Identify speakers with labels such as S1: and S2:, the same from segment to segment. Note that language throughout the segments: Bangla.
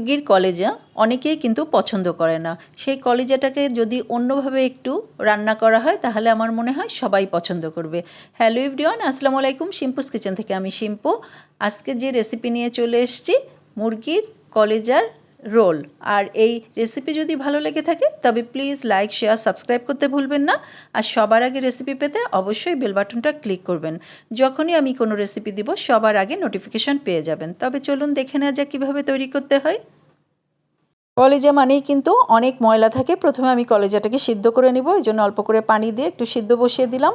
S1: মুরগির কলেজা অনেকেই কিন্তু পছন্দ করে না। সেই কলেজাটাকে যদি অন্যভাবে একটু রান্না করা হয়, তাহলে আমার মনে হয় সবাই পছন্দ করবে। হ্যালো ইভরিওয়ান আসসালামু আলাইকুম। শিম্পুস কিচেন থেকে আমি শিম্পু। আজকে যে রেসিপি নিয়ে চলে এসেছি, মুরগির কলেজার রোল। আর এই রেসিপি যদি ভালো লেগে থাকে, তবে প্লিজ লাইক শেয়ার সাবস্ক্রাইব করতে ভুলবেন না। আর সবার আগে রেসিপি পেতে অবশ্যই বেল বাটনটা ক্লিক করবেন। যখনই আমি কোনো রেসিপি দিব, সবার আগে নোটিফিকেশান পেয়ে যাবেন। তবে চলুন দেখে নেওয়া যাক কীভাবে তৈরি করতে হয়। কলেজা মানেই কিন্তু অনেক ময়লা থাকে। প্রথমে আমি কলেজাটাকে সিদ্ধ করে নিব, এই জন্য অল্প করে পানি দিয়ে একটু সিদ্ধ বসিয়ে দিলাম।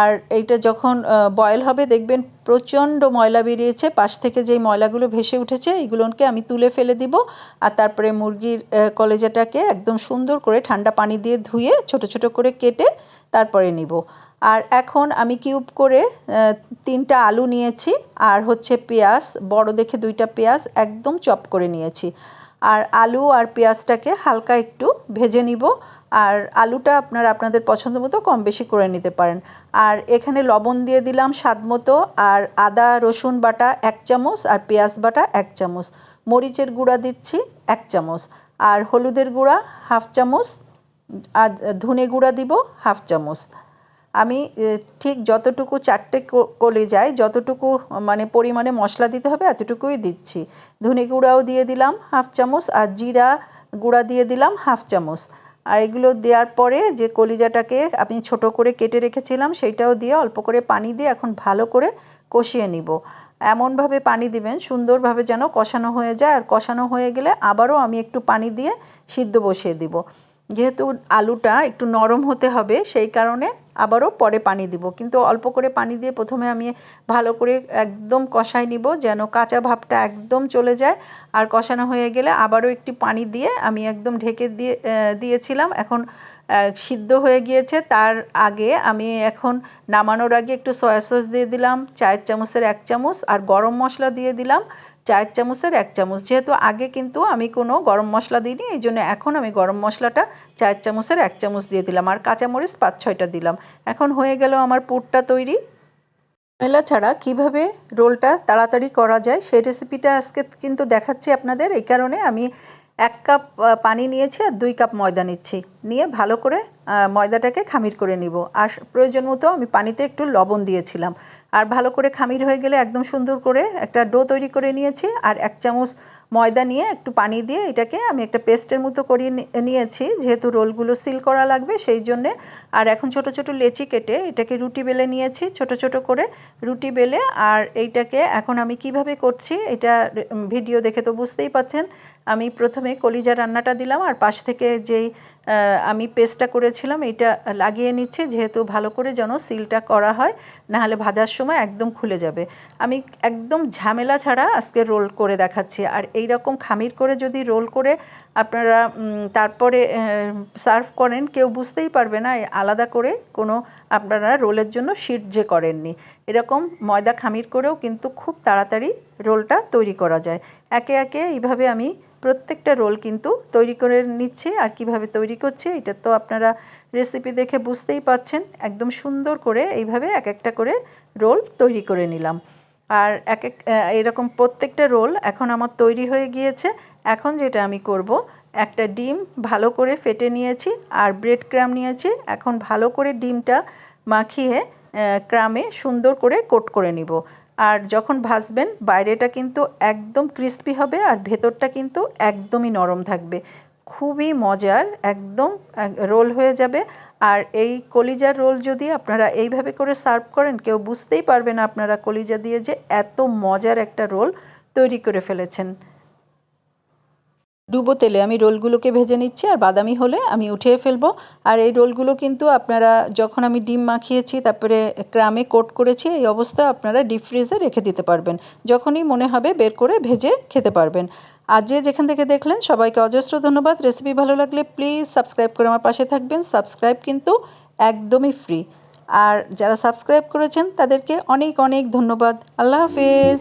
S1: আর এইটা যখন বয়েল হবে, দেখবেন প্রচণ্ড ময়লা বেরিয়েছে, পাশ থেকে যেই ময়লাগুলো ভেসে উঠেছে, এইগুলোকে আমি তুলে ফেলে দিব। আর তারপরে মুরগির কলেজাটাকে একদম সুন্দর করে ঠান্ডা পানি দিয়ে ধুয়ে ছোট ছোট করে কেটে তারপরে নিব। আর এখন আমি কিউব করে তিনটা আলু নিয়েছি। আর হচ্ছে পেঁয়াজ, বড় দেখে দুইটা পেঁয়াজ একদম চপ করে নিয়েছি। আর আলু আর পেঁয়াজটাকে হালকা একটু ভেজে নিব। আর আলুটা আপনারা আপনাদের পছন্দ মতো কম বেশি করে নিতে পারেন। আর এখানে লবণ দিয়ে দিলাম স্বাদ মতো। আর আদা, রসুন বাটা এক চামচ আর পেঁয়াজ বাটা এক চামচ। মরিচের গুঁড়া দিচ্ছি এক চামচ। আর হলুদের গুঁড়া হাফ চামচ। আর ধনে গুঁড়া দিব হাফ চামচ। আমি ঠিক যতটুকু চারটে কলে যায়, যতটুকু মানে পরিমাণে মশলা দিতে হবে, এতটুকুই দিচ্ছি। ধনে গুঁড়াও দিয়ে দিলাম হাফ চামচ আর জিরা গুঁড়া দিয়ে দিলাম হাফ চামচ। আর এগুলো দেওয়ার পরে যে কলিজাটাকে আমি ছোট করে কেটে রেখেছিলাম, সেইটাও দিয়ে অল্প করে পানি দিয়ে এখন ভালো করে কষিয়ে নিব। এমনভাবে পানি দিবেন, সুন্দরভাবে যেন কষানো হয়ে যায়। আর কষানো হয়ে গেলে আবারও আমি একটু পানি দিয়ে সিদ্ধ বসিয়ে দিব। যেহেতু আলুটা একটু নরম হতে হবে, সেই কারণে আবারও পরে পানি দিব। কিন্তু অল্প করে পানি দিয়ে প্রথমে আমি ভালো করে একদম কষাই নিব যেন কাঁচা ভাবটা একদম চলে যায়। আর কষানো হয়ে গেলে আবারও একটি পানি দিয়ে আমি একদম ঢেকে দিয়ে দিয়েছিলাম। এখন সিদ্ধ হয়ে গিয়েছে। তার আগে আমি এখন নামানোর আগে একটু সয়া সস দিয়ে দিলাম, চায়ের চামচের এক চামচ আর গরম মশলা দিয়ে দিলাম, চায়ের চামচের এক চামচ। যেহেতু আগে কিন্তু আমি কোনো গরম মশলা দিইনি, এই জন্য এখন আমি গরম মশলাটা চায়ের চামচের এক চামচ দিয়ে দিলাম আর কাঁচামরিচ পাঁচ ছয়টা দিলাম। এখন হয়ে গেল আমার পুরটা তৈরি। মেলা ছাড়া কীভাবে রোলটা তাড়াতাড়ি করা যায় সেই রেসিপিটা আজকে কিন্তু দেখাচ্ছি আপনাদের। এই কারণে আমি এক কাপ পানি নিয়েছি আর দুই কাপ ময়দা নিচ্ছি। নিয়ে ভালো করে ময়দাটাকে খামির করে নিব। আর প্রয়োজন মতো আমি পানিতে একটু লবণ দিয়েছিলাম। আর ভালো করে খামির হয়ে গেলে একদম সুন্দর করে একটা ডো তৈরি করে নিয়েছি। আর এক চামচ ময়দা নিয়ে একটু পানি দিয়ে এটাকে আমি একটা পেস্টের মতো করিয়ে নিয়েছি। যেহেতু রোলগুলো সিল করা লাগবে সেই জন্যে। আর এখন ছোট ছোট লেচি কেটে এটাকে রুটি বেলে নিয়েছি। ছোট ছোট করে রুটি বেলে। আর এইটাকে এখন আমি কীভাবে করছি, এটা ভিডিও দেখে তো বুঝতেই পাচ্ছেন। আমি প্রথমে কলিজা রান্নাটা দিলাম আর পাশ থেকে যেই আমি পেস্টটা করেছিলাম এটা লাগিয়ে নিচ্ছে, যেহেতু ভালো করে যেন সিলটা করা হয়, নাহলে ভাজার সময় একদম খুলে যাবে। আমি একদম ঝামেলা ছাড়া আজকে রোল করে দেখাচ্ছি। আর এই রকম খামির করে যদি রোল করে আপনারা তারপরে সার্ভ করেন, কেউ বুঝতেই পারবে না আলাদা করে কোনো আপনারা রোলের জন্য শিট যে করেননি। এরকম ময়দা খামির করেও কিন্তু খুব তাড়াতাড়ি রোলটা তৈরি করা যায়। একে একে এইভাবে আমি প্রত্যেকটা রোল কিন্তু তৈরি করে নিচ্ছে আর কীভাবে তৈরি করছে, এটা তো আপনারা রেসিপি দেখে বুঝতেই পাচ্ছেন। একদম সুন্দর করে এইভাবে এক একটা করে রোল তৈরি করে নিলাম। আর এক এক এরকম প্রত্যেকটা রোল এখন আমার তৈরি হয়ে গিয়েছে। এখন যেটা আমি করব, একটা ডিম ভালো করে ফেটে নিয়েছি আর ব্রেড ক্রাম নিয়েছি। এখন ভালো করে ডিমটা মাখিয়ে ক্রামে সুন্দর করে কোট করে নিব। আর যখন ভাজবেন, বাইরেটা কিন্তু একদম ক্রিস্পি হবে আর ভেতরটা কিন্তু একদমই নরম থাকবে। খুবই মজার, একদম রোল হয়ে যাবে। আর এই কলিজার রোল যদি আপনারা এইভাবে করে সার্ভ করেন, কেউ বুঝতেই পারবে না আপনারা কলিজা দিয়ে যে এত মজার একটা রোল তৈরি করে ফেলেছেন। ডুবো তেলে। আমি রোলগুলোকে ভেজে নিচ্ছি আর বাদামি হলে আমি উঠিয়ে ফেলব। আর এই রোলগুলো কিন্তু আপনারা যখন আমি ডিম মাখিয়েছি, তারপরে ক্রামে কোট করেছি, এই অবস্থা আপনারা ডিপ ফ্রিজে রেখে দিতে পারবেন। যখনই মনে হবে বের করে ভেজে খেতে পারবেন। আর যে যেখান থেকে দেখলেন, সবাইকে অজস্র ধন্যবাদ। রেসিপি ভালো লাগলে প্লিজ সাবস্ক্রাইব করে আমার পাশে থাকবেন। সাবস্ক্রাইব কিন্তু একদমই ফ্রি। আর যারা সাবস্ক্রাইব করেছেন, তাদেরকে অনেক অনেক ধন্যবাদ। আল্লাহ হাফেজ।